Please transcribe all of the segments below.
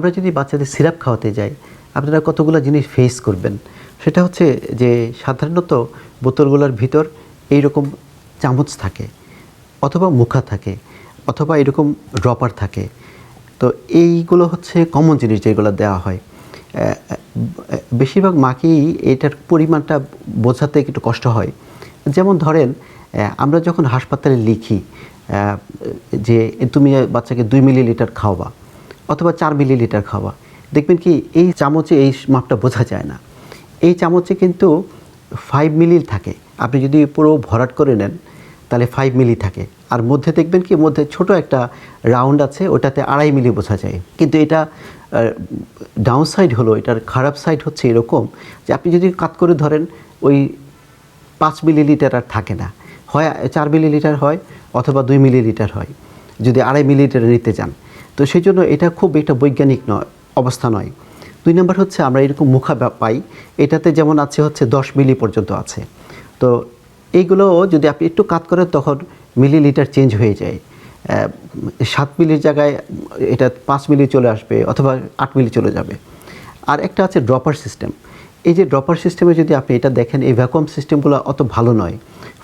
আমরা যদি বাচ্চাদের সিরাপ খাওয়াতে যাই, আপনারা কতগুলো জিনিস ফেস করবেন? সেটা হচ্ছে যে সাধারণত বোতলগুলোর ভিতর এইরকম চামচ থাকে, অথবা মুখা থাকে, অথবা এরকম ড্রপার থাকে। তো এইগুলো হচ্ছে কমন জিনিস যেগুলো দেওয়া হয়। বেশিরভাগ মাকেই এটার পরিমাণটা বোঝাতে একটু কষ্ট হয়। যেমন ধরেন আমরা যখন হাসপাতালে লিখি যে তুমি বাচ্চাকে দুই মিলিলিটার খাওয়াবা অথবা চার মিলিলিটার খাওয়া। দেখবেন কি, এই চামচে এই মাপটা বোঝা যায় না। এই চামচে কিন্তু ফাইভ মিলি থাকে। আপনি যদি পুরো ভরাট করে নেন, তাহলে ফাইভ মিলি থাকে। আর মধ্যে দেখবেন কি, মধ্যে ছোট একটা রাউন্ড আছে, ওটাতে আড়াই মিলি বোঝা যায়। কিন্তু এটা ডাউন সাইড হলো, এটার খারাপ সাইড হচ্ছে এরকম যে আপনি যদি কাত করে ধরেন, ওই পাঁচ মিলিলিটার আর থাকে না। হয়, চার মিলিলিটার হয়, অথবা দুই মিলিলিটার হয়। যদি আড়াই মিলিলিটার নিতে চান। তো সেই জন্য এটা খুব একটা বৈজ্ঞানিক নয়, অবস্থা নয়। দুই নম্বর হচ্ছে আমরা এরকম মুখা পাই, এটাতে যেমন আছে হচ্ছে দশ মিলি পর্যন্ত আছে। তো এইগুলো যদি আপনি একটু কাত করেন তখন মিলিলিটার চেঞ্জ হয়ে যায়। সাত মিলির জায়গায় এটা পাঁচ মিলি চলে আসবে অথবা আট মিলি চলে যাবে। আর একটা আছে ড্রপার সিস্টেম। এই যে ড্রপার সিস্টেমে যদি আপনি এটা দেখেন, এই ভ্যাকুয়াম সিস্টেমগুলো অত ভালো নয়।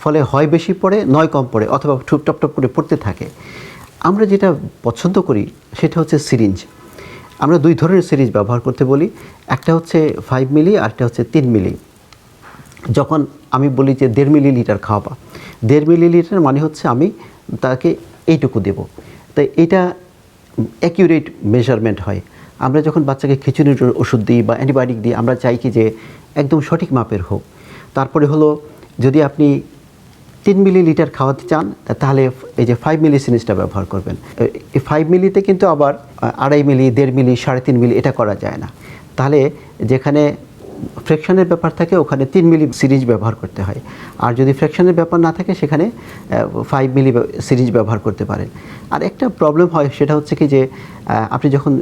ফলে হয় বেশি পড়ে, নয় কম পড়ে, অথবা টপ টপ করে পড়তে থাকে। আমরা যেটা পছন্দ করি সেটা হচ্ছে সিরিঞ্জ। আমরা দুই ধরনের সিরিঞ্জ ব্যবহার করতে বলি। একটা হচ্ছে ফাইভ মিলি আর একটা হচ্ছে তিন মিলি যখন আমি বলি যে দেড় মিলি লিটার খাওয়াবা, দেড় মিলি লিটার মানে হচ্ছে আমি তাকে এইটুকু দেব। তাই এটা অ্যাকিউরেট মেজারমেন্ট হয়। আমরা যখন বাচ্চাকে খিচুড়ির ওষুধ দিই বা অ্যান্টিবায়োটিক দিই, আমরা চাই কি যে একদম সঠিক মাপের হোক। তারপরে হলো যদি আপনি তিন মিলি লিটার খাওয়াতে চান, তাহলে এই যে ফাইভ মিলি সিরিজটা ব্যবহার করবেন। এই ফাইভ মিলিতে কিন্তু আবার আড়াই মিলি, দেড় মিলি, সাড়ে তিন মিলি, এটা করা যায় না। তাহলে যেখানে ফ্র্যাকশনের ব্যাপার থাকে, ওখানে তিন মিলি সিরিজ ব্যবহার করতে হয়। আর যদি ফ্র্যাকশনের ব্যাপার না থাকে, সেখানে ফাইভ মিলি সিরিজ ব্যবহার করতে পারেন। আর একটা প্রবলেম হয়, সেটা হচ্ছে কি যে আপনি যখন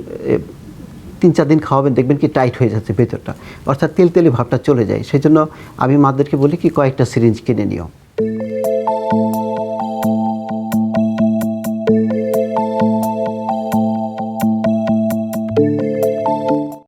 তিন চার দিন খাওয়াবেন, দেখবেন কি টাইট হয়ে যাচ্ছে ভেতরটা। অর্থাৎ তেল তেলে ভাবটা চলে যায়। সেই জন্য আমি মাদেরকে বলি কি, কয়েকটা সিরিঞ্জ কিনে নিও।